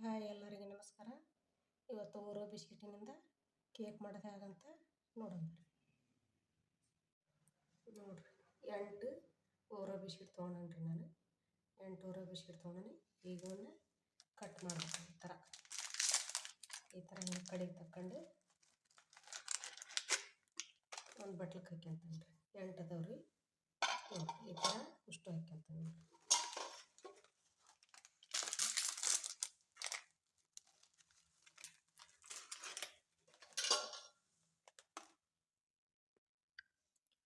Hi ಎಲ್ಲರಿಗೆ ನಮಸ್ಕಾರ. ಇವತ್ತು ಓರೋ ಬಿಸ್ಕಿಟಿನಿಂದ ಕೇಕ್ ಮಾಡೋದು ಹೇಗಂತ ನೋಡೋಣ ನೋಡ್ರಿ, ಎಂಟು ಓರೋ ಬಿಸ್ಕಿಟ್ ತೊಗೊಂಡ್ರಿ ನಾನು. ಎಂಟು ಓರೋ ಬಿಸ್ಕಿಟ್ ತೊಗೊಂಡಿ ಈಗ ಕಟ್ ಮಾಡಬೇಕು ಈ ಥರ ಈ ಥರ ಹಿಂಗೆ ಕಡೆಗೆ ತಕ್ಕೊಂಡು ಒಂದು ಬಟ್ಲಕ್ಕೆ ಹಾಕ್ಯಂತಾನೆ ರೀ. ಎಂಟು ಅದಾವ್ರಿ ಈ ಥರ ಉಷ್ಟು ಹಾಕ್ಯಂತ ನೋಡ್ರಿ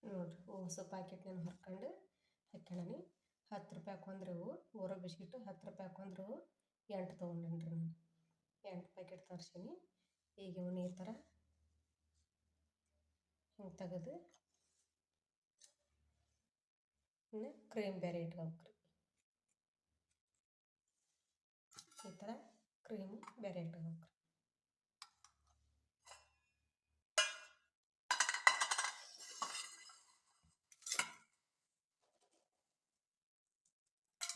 ನೋಡ್ರಿ ಹೊಸ ಪ್ಯಾಕೆಟ್ನಾಗ ಹರ್ಕೊಂಡು ಹಾಕ್ಯಾಣನಿ ಹತ್ತು ರೂಪಾಯಿ ಇವು ಓರೋ ಬಿಸ್ಕಿಟ್ಟು ಹತ್ತು ರೂಪಾಯಿ ಹಾಕೊಂಡ್ರೆ ಇವು ಎಂಟು ತೊಗೊಂಡೇನಿ ರೀ ನಾನು. ಎಂಟು ಪ್ಯಾಕೆಟ್ ತರ್ಸೀನಿ. ಈಗ ಇವನ್ನ ಈ ಥರ ಹಿಂಗೆ ತೆಗೆದು ಇನ್ನು ಕ್ರೀಮ್ ಬೇರೆ ಇಟ್ಕೋಬೇಕು ಈ ಥರ ಕ್ರೀಮ್ ಬೇರೆ ಇಟ್ಕೋಬೇಕು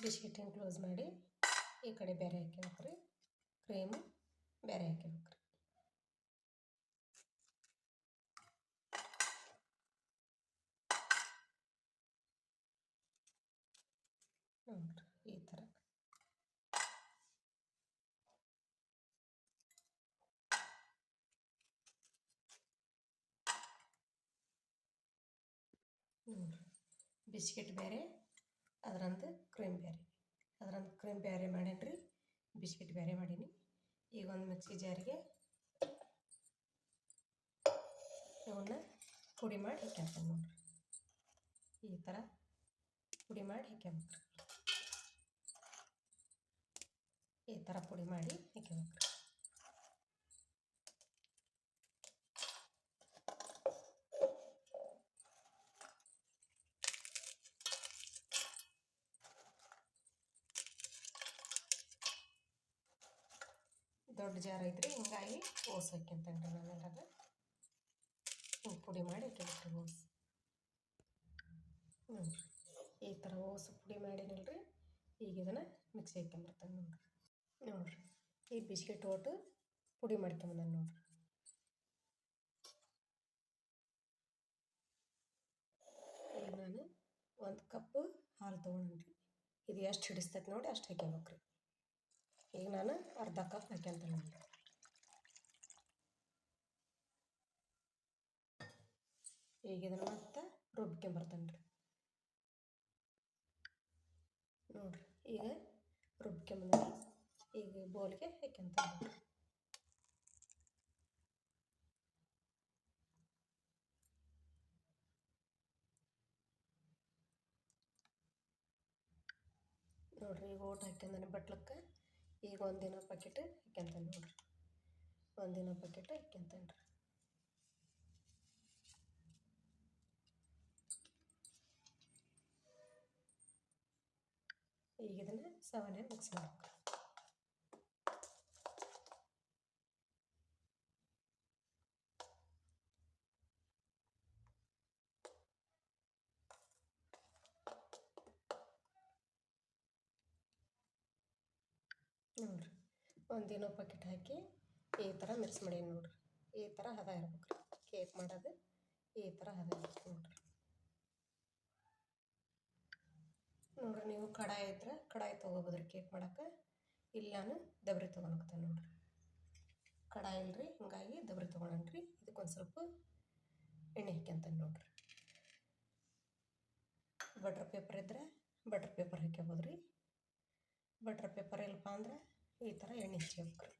ಬಿಸ್ಕಿಟಿನ ಕ್ಲೋಸ್ ಮಾಡಿ, ಈ ಕಡೆ ಬೇರೆ ಹಾಕ್ಯಬೇಕು ರೀ ಕ್ರೀಮು ಬೇರೆ ಹಾಕ್ಯಬೇಕು ರೀ ನೋಡ್ರಿ, ಈ ಥರ ನೋಡ್ರಿ, ಬಿಸ್ಕೆಟ್ ಬೇರೆ. ಅದರಂದು ಕ್ರೀಮ್ ಬ್ಯಾರೆ ಅದರಂದು ಕ್ರೀಮ್ ಬ್ಯಾರೆ ಮಾಡೀನಿ ರೀ ಬಿಸ್ಕಿಟ್ ಬೇರೆ ಮಾಡೀನಿ. ಈಗ ಒಂದು ಮಿಕ್ಸಿ ಜಾರಿಗೆ ಇವನ್ನ ಪುಡಿ ಮಾಡಿ ಹಾಕ್ಯಂತಾನೆ ನೋಡ್ರಿ. ಈ ಥರ ಪುಡಿ ಮಾಡಿ ಹಾಕ್ಯಬೇಕು ಈ ಥರ ಪುಡಿ ಮಾಡಿ ಹಾಕ್ಯಬೇಕು ದೊಡ್ಡ ಜಾರ್ ಐತ್ರಿ ಹಿಂಗಾಗಿ ಓಸ್ ಹಾಕ್ಯಂತೇನೆ ರೀ ನಾನು ಅದ್ರಾಗ ಹಿಂಗೆ ಪುಡಿ ಮಾಡಿ ಹಾಕ್ಯಬೇಕ್ರಿ ಓಸ್ ನೋಡಿರಿ ಈ ಥರ ಓಸು ಪುಡಿ ಮಾಡಿನಲ್ರಿ ಈಗ ಇದನ್ನು ಮಿಕ್ಸಿ ಹಾಕ್ಕೊಂಬರ್ತಾನೆ ನೋಡಿರಿ ನೋಡಿರಿ ಈ ಬಿಸ್ಕಿಟ್ ಒಟ್ಟು ಪುಡಿ ಮಾಡ್ಕೊಂಬಂದಾನೆ ನೋಡಿರಿ ಈಗ ನಾನು ಒಂದು ಕಪ್ಪು ಹಾಲು ತೊಗೊಂಡ್ರಿ ಇದು ಎಷ್ಟು ಹಿಡಿಸ್ತೈತೆ ನೋಡಿ ಅಷ್ಟು ಹಾಕ್ಯಬೇಕು ರೀ ಈಗ ನಾನು ಅರ್ಧ ಕಪ್ ಹಾಕ್ಯಂತಾನೆ ನೋಡಿರಿ ಈಗ ಇದನ್ನು ಮತ್ತೆ ರುಬ್ಕೊಂಬರ್ತಾನೆ ರೀ ನೋಡ್ರಿ ಈಗ ರುಬ್ಕೊಂಬಂದ ಈಗ ಬೋಲ್ಗೆ ಹಾಕ್ಯಂತಾನೆ ನೋಡ್ರಿ ನೋಡ್ರಿ ಈಗ ಓಟ್ ಹಾಕ್ಯಂದಾನೆ ಬಟ್ಲಕ್ಕೆ ಈಗ ಒಂದಿನ ಪ್ಯಾಕೆಟ್ ಹಾಕ್ಯಂತಾನೆ ನೋಡ್ರಿ. ಒಂದಿನ ಪ್ಯಾಕೆಟ್ ಹಾಕ್ಯಂತಾನೆ ರೀ. ಈಗ ಇದನ್ನು ಸವನೆ ಮಿಕ್ಸ್ ಮಾಡ್ಬೇಕು ನೋಡ್ರಿ ಒಂದಿನ ಪಾಕೆಟ್ ಹಾಕಿ, ಈ ಥರ ಮಿಕ್ಸ್ ಮಾಡೀನಿ ನೋಡ್ರಿ. ಈ ಥರ ಹದ ಇರ್ಬೇಕು ಕೇಕ್ ಮಾಡೋದು, ಈ ಥರ ಹದ ಇರ್ಬೇಕು ನೋಡ್ರಿ. ನೋಡ್ರಿ ನೀವು ಕಡಾಯಿ ಇದ್ರೆ ಕಡಾಯಿ ತೊಗೋಬೋದ್ರಿ ಕೇಕ್ ಮಾಡೋಕೆ. ಇಲ್ಲಾನು ದಬ್ರಿ ತೊಗೊಳಕತ್ತಾನೆ ನೋಡ್ರಿ. ಕಡಾಯಿ ಇಲ್ರಿ, ಹಿಂಗಾಗಿ ದಬ್ರಿ ತೊಗೊಳನ್ರಿ ಇದಕ್ಕೊಂದು ಸ್ವಲ್ಪ ಎಣ್ಣೆ ಹಾಕ್ಯಂತಾನೆ ನೋಡ್ರಿ. ಬಟ್ರ್ ಪೇಪರ್ ಇದ್ರೆ ಬಟ್ರ್ ಪೇಪರ್ ಹಾಕ್ಯಬೋದ್ರಿ. ಬಟ್ರ್ ಪೇಪರ್ ಇಲ್ಲಪ್ಪ ಅಂದ್ರೆ ಈ ಥರ ಎಣ್ಣೆ ಹಚ್ಕೋಬೇಕು ರೀ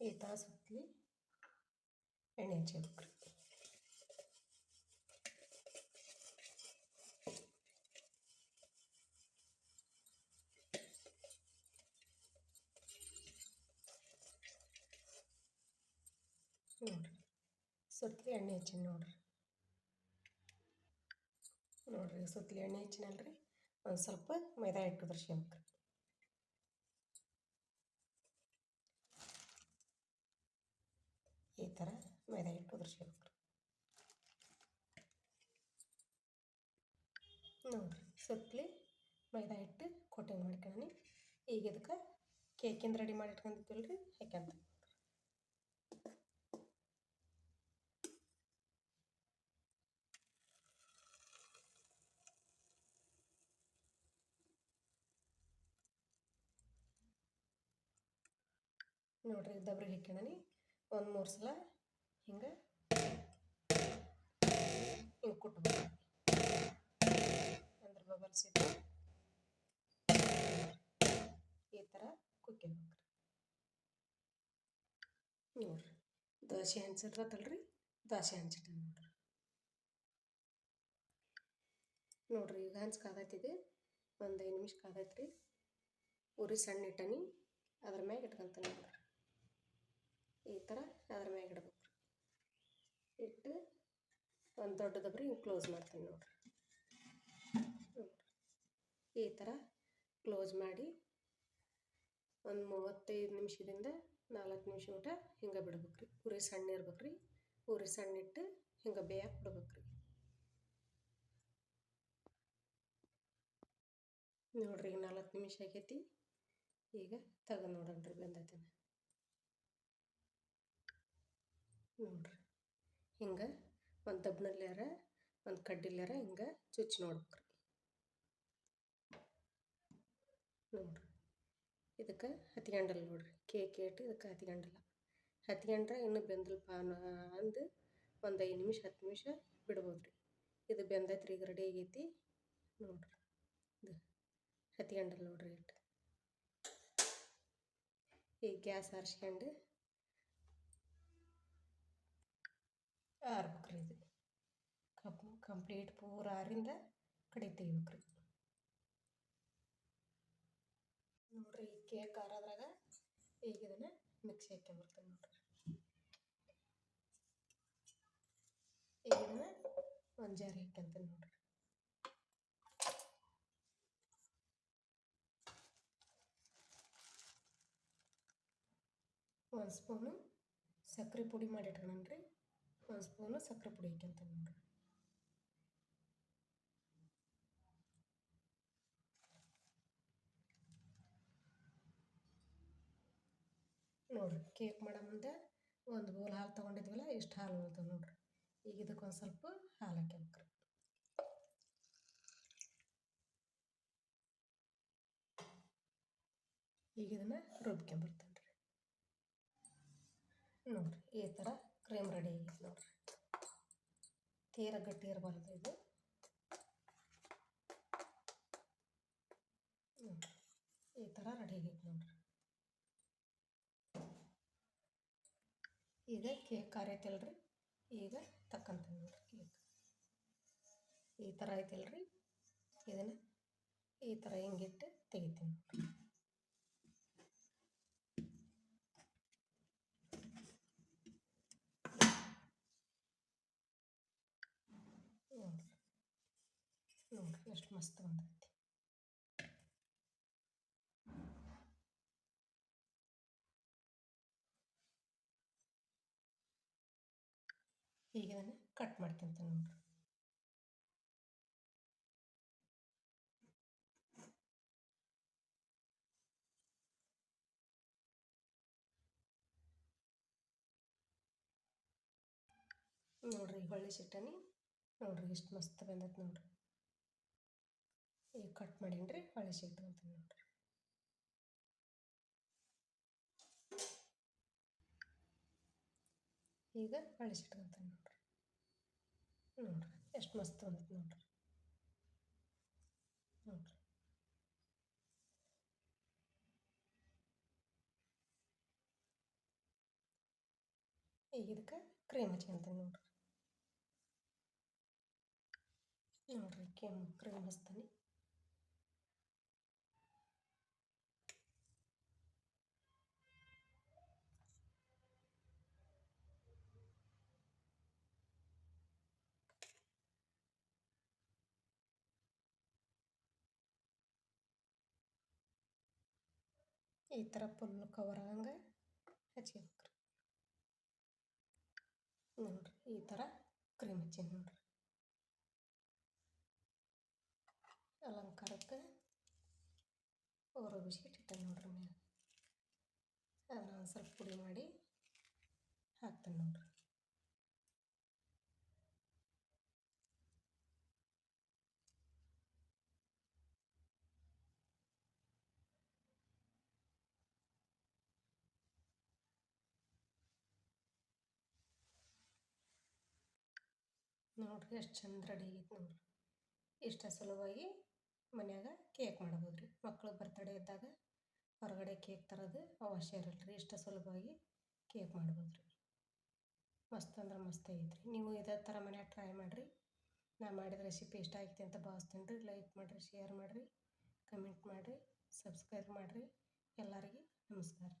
ಈ ಥರ ಸುತ್ತಲಿ ಎಣ್ಣೆ ಹಚ್ಕೋಬೇಕು ಹೆಚ್ಚಿನ ನೋಡ್ರಿ. ನೋಡ್ರಿ ಸುತ್ತಲಿ ಎಣ್ಣೆ ಹೆಚ್ಚಿನಲ್ರಿ. ಒಂದು ಸ್ವಲ್ಪ ಮೈದಾ ಹಿಟ್ಟು ಬರ್ಸ್ಕೊಬೇಕ್ರಿ ಈ ಥರ ಮೈದಾ ಹಿಟ್ಟು ಉದುರ್ಸ್ಕೊಬೇಕ್ರಿ ನೋಡಿರಿ ಸುತ್ತಲಿ ಮೈದಾ ಹಿಟ್ಟು ಕೋಟಿಂಗ್ ಮಾಡ್ಕೊಳ್ಳಿ ಈಗ ಇದಕ್ಕೆ ಕೇಕಿಂದ ರೆಡಿ ಮಾಡಿ ಇಟ್ಕೊಂಡಿದ್ದಿಲ್ಲ ರೀ ಯಾಕಂದ್ರೆ ನೋಡ್ರಿ ದಬ್ರಿಗೆ ಹಾಕ್ಯಣನಿ ಒಂದು ಮೂರು ಸಲ ಹಿಂಗೆ ಹಿಂಗೆ ಕುಟ್ಬೇಕು. ಅಂದ್ರೆ ಬಬಲ್ಸ್ ಇದ್ದು ಈ ಥರ ಕುಕ್ಕಿಬೇಕು ನೋಡ್ರಿ, ದೋಸೆ ಹಂಚಿರ್ತಲ್ರಿ ದೋಸೆ ಹಂಚಿಟ್ಟ ನೋಡ್ರಿ. ನೋಡ್ರಿ, ಈಗ ಹಂಚ್ ಕಾದೈತಿದೆ, ಒಂದು ಐದು ನಿಮಿಷ ಕಾದೈತ್ರಿ. ಉರಿ ಸಣ್ಣ ಇಟ್ಟನಿ ಅದ್ರ ಮ್ಯಾಗ ಇಟ್ಕೊಂತಾನೆ ನೋಡ್ರಿ. ಈ ಥರ ಅದ್ರ ಮ್ಯಾಗ ಇಡ್ಬೇಕು. ಇಟ್ಟು ಒಂದು ದೊಡ್ಡ ದಬ್ರಿ ಹಿಂಗೆ ಕ್ಲೋಸ್ ಮಾಡ್ತೀನಿ ನೋಡ್ರಿ. ಈ ಥರ ಕ್ಲೋಸ್ ಮಾಡಿ ಒಂದು ಮೂವತ್ತೈದು ನಿಮಿಷದಿಂದ ನಾಲ್ಕು ನಿಮಿಷ ಊಟ ಹಿಂಗೆ ಬಿಡ್ಬೇಕು ರೀ ಉರಿ ಸಣ್ಣ ಇರ್ಬೇಕು ರೀ ಉರಿ ಸಣ್ಣ ಇಟ್ಟು ಹಿಂಗೆ ಬೇಯಕ್ಕೆ ಬಿಡ್ಬೇಕು ರೀ ನೋಡ್ರಿ ನಾಲ್ಕು ನಿಮಿಷ ಆಗೈತಿ. ಈಗ ತೆಗೆದು ನೋಡೋಣ ರೀ ನೋಡ್ರಿ ಹಿಂಗೆ ಒಂದು ದಬ್ನಲ್ಲಾರ ಒಂದು ಕಡ್ಡಿಲ್ಯಾರ ಹಿಂಗೆ ಚುಚ್ಚಿ ನೋಡ್ಬೇಕು ರೀ. ನೋಡ್ರಿ ಇದಕ್ಕೆ ಹತ್ಕೊಂಡಲ್ಲ ನೋಡ್ರಿ. ಕೇಕ್ ಏಟು ಇದಕ್ಕೆ ಹತ್ಕೊಂಡಲ್ಲ ಹತ್ಕೊಂಡ್ರೆ ಇನ್ನು ಬೆಂದಲ್ಪ ಅಂದು ಒಂದು ಐದು ನಿಮಿಷ, ಹತ್ತು ನಿಮಿಷ ಬಿಡ್ಬೋದು ರೀ. ಇದು ಬೆಂದೈತ್ರಿ, ಈಗ ರೆಡಿ ಆಗೈತಿ ನೋಡ್ರಿ. ಇದು ಹತ್ಕೊಂಡಲ್ಲ ನೋಡ್ರಿ ಇಟ್ಟು ಈಗ ಗ್ಯಾಸ್ ಆರಿಸ್ಕೊಂಡು ಆರ್ಬೇಕು ರೀ ಇದು. ಕಪ್ ಕಂಪ್ಲೀಟ್ ಪೂರ ಆರಿಂದ ಕಡೆ ತೆಗಿಬೇಕು ರೀ ನೋಡ್ರಿ ಈ ಕೇಕ್ ಆರೋದ್ರಾಗ ಈಗ ಇದನ್ನು ಮಿಕ್ಸಿ ಹಾಕ್ಕೊಂಬರ್ತೀನಿ ನೋಡ್ರಿ. ಈಗ ಇದನ್ನು ಒಂದು ಜಾರಿ ಹಾಕ್ಯಂತೀನಿ ನೋಡ್ರಿ. ಒಂದು ಸ್ಪೂನು ಸಕ್ಕರೆ ಪುಡಿ ಮಾಡಿ ಇಟ್ಕೊಳ್ಳೋಣ ಒಂದು ಸ್ಪೂನು ಸಕ್ಕರೆ ಪುಡಿ ಹಾಕ್ಯಂತ ನೋಡ್ರಿ ನೋಡ್ರಿ ಕೇಕ್ ಮಾಡೋ ಮುಂದೆ ಒಂದು ಬೌಲ್ ಹಾಲು ತೊಗೊಂಡಿದ್ವಲ್ಲ, ಇಷ್ಟು ಹಾಲು ಉಳ್ತವೆ ನೋಡ್ರಿ. ಈಗ ಇದಕ್ಕೆ ಒಂದು ಸ್ವಲ್ಪ ಹಾಲು ಹಾಕ್ಯಬೇಕ್ರಿ ಈಗ ಇದನ್ನು ರುಬ್ಕೊಂಬರ್ತೇನೆ ರೀ ನೋಡ್ರಿ, ಈ ಥರ ಕ್ರೀಮ್ ರೆಡಿ ಆಗೈತೆ ನೋಡ್ರಿ. ತೀರ ಗಟ್ಟಿ ಇರಬಾರ್ದು ಇದು. ಈ ಥರ ರೆಡಿ ಆಗೈತೆ ನೋಡ್ರಿ. ಈಗ ಕೇಕ್ ಕಾರ್ಯೈತಲ್ರಿ ಈಗ ತಕ್ಕಂತೀನಿ ನೋಡ್ರಿ ಕೇಕ್. ಈ ಥರ ಐತಲ್ರಿ ಇದನ್ನು ಈ ಥರ ಹಿಂಗಿಟ್ಟು ತೆಗಿತೀನಿ ನೋಡ್ರಿ ನೋಡ್ರಿ ನೋಡ್ರಿ ಎಷ್ಟು ಮಸ್ತ್ ಬಂದೈತಿ. ಈಗ ನಾನು ಕಟ್ ಮಾಡ್ಕೊಂತೀನಿ ನೋಡ್ರಿ. ನೋಡ್ರಿ ಹೊಳ್ಳಿ ಚಿಟ್ಟನಿ ನೋಡ್ರಿ ಎಷ್ಟು ಮಸ್ತ್ ಬಂದೈತೆ ನೋಡ್ರಿ. ಈಗ ಕಟ್ ಮಾಡೀನಿ ರೀ ಹೊಳ್ಳಿ ಸಿಟ್ಕೊಂತೀನಿ ನೋಡ್ರಿ. ಈಗ ಹೊಳೆಸಿ ಇಟ್ಕೊತೀನಿ ನೋಡ್ರಿ. ನೋಡ್ರಿ, ಎಷ್ಟು ಮಸ್ತ್ ಬಂದೈತೆ ನೋಡ್ರಿ. ನೋಡ್ರಿ. ಈಗ ಇದಕ್ಕೆ ಕ್ರೀಮ್ ಹಚ್ಕೊಂತೀನಿ ನೋಡ್ರಿ. ನೋಡ್ರಿ, ಕೆಮ್ಮು ಕ್ರೀಮ್ ಹಚ್ತಾನೆ ಈ ಥರ ಫುಲ್ ಕವರ್ ಹಂಗೆ ಹಚ್ಕೋಬೇಕ್ರಿ ನೋಡ್ರಿ, ಈ ಥರ ಕ್ರೀಮ್ ಹಚ್ಚೀನಿ ನೋಡ್ರಿ. ಅಲಂಕಾರಕ್ಕೆ ಓರೋ ಬಿಸ್ಕಿಟ್ ಇಟ್ಟೆ ನೋಡ್ರಿ ಮೇಲೆ ಅದನ್ನ ಒಂದು ಸ್ವಲ್ಪ ಪುಡಿ ಮಾಡಿ ಹಾಕ್ತೇನೆ ನೋಡ್ರಿ. ನೋಡ್ರಿ ಎಷ್ಟು ಚಂದ ರೆಡಿ ಆಗೈತೆ ನೋಡ್ರಿ. ಇಷ್ಟ ಸುಲಭವಾಗಿ ಮನ್ಯಾಗ ಕೇಕ್ ಮಾಡ್ಬೋದು ರೀ ಮಕ್ಕಳು ಬರ್ತಡೇ ಇದ್ದಾಗ ಹೊರಗಡೆ ಕೇಕ್ ತರೋದು ಅವಶ್ಯ ಇರಲ್ಲ ರೀ ಇಷ್ಟ ಸುಲಭವಾಗಿ ಕೇಕ್ ಮಾಡ್ಬೋದು ರೀ ಮಸ್ತ್ ಅಂದ್ರೆ ಮಸ್ತ್ ಆಗೈತೆ ನೀವು ಇದೇ ಥರ ಮನ್ಯಾಗ ಟ್ರೈ ಮಾಡಿರಿ. ನಾ ಮಾಡಿದ ರೆಸಿಪಿ ಇಷ್ಟ ಆಗೈತೆ ಅಂತ ಭಾವಿಸ್ತೀನಿ ರೀ. ಲೈಕ್ ಮಾಡಿರಿ ಶೇರ್ ಮಾಡಿರಿ ಕಮೆಂಟ್ ಮಾಡಿರಿ ಸಬ್ಸ್ಕ್ರೈಬ್ ಮಾಡಿರಿ. ಎಲ್ಲರಿಗೆ ನಮಸ್ಕಾರ